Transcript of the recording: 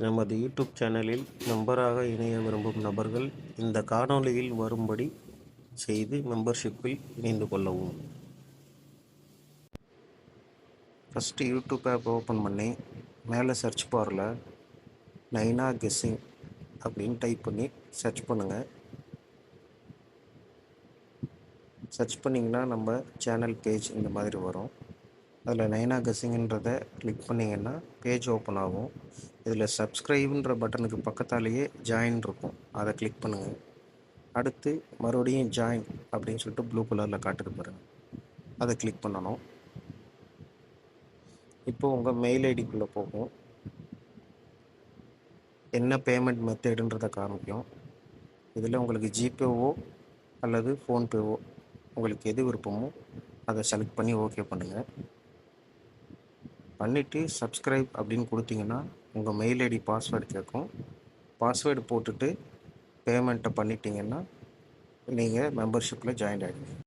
நமது யூடியூப் சேனலில் மெம்பராக இணைய விரும்பும் நபர்கள் இந்த காணொளியில் வரும்படி செய்து மெம்பர்ஷிப்பில் இணைந்து கொள்ளவும். ஃபஸ்ட்டு யூடியூப் ஆப் ஓப்பன் பண்ணி மேலே சர்ச் பாரில் நைனா கெஸ்ஸிங் அப்படின்னு டைப் பண்ணி சர்ச் பண்ணுங்கள் சர்ச் பண்ணிங்கன்னா நம்ம சேனல் பேஜ் இந்த மாதிரி வரும். அதில் நைனா கசிங்கன்றதை கிளிக் பண்ணிங்கன்னா பேஜ் ஓப்பன் ஆகும். இதில் சப்ஸ்கிரைப்ன்ற பட்டனுக்கு பக்கத்தாலேயே ஜாயின் இருக்கும். அதை கிளிக் பண்ணுங்கள் அடுத்து மறுபடியும் ஜாயின் அப்படின்னு சொல்லிட்டு ப்ளூ கலரில் காட்டுது பாருங்கள் அதை கிளிக் பண்ணணும். இப்போ உங்கள் மெயில் ஐடிக்குள்ளே போகும். என்ன பேமெண்ட் மெத்தேடுன்றதை காமிக்கும். இதில் உங்களுக்கு ஜிபேவோ அல்லது ஃபோன்பேவோ உங்களுக்கு எது விருப்பமோ அதை செலக்ட் பண்ணி ஓகே பண்ணுங்கள் பண்ணிவிட்டு சப்ஸ்கிரைப் அப்படின்னு கொடுத்தீங்கன்னா உங்கள் மெயில் ஐடி பாஸ்வேர்டு கேட்கும் பாஸ்வேர்டு போட்டுட்டு பேமெண்ட்டை பண்ணிட்டீங்கன்னா நீங்கள் மெம்பர்ஷிப்பில் ஜாயின் ஆகிடுங்க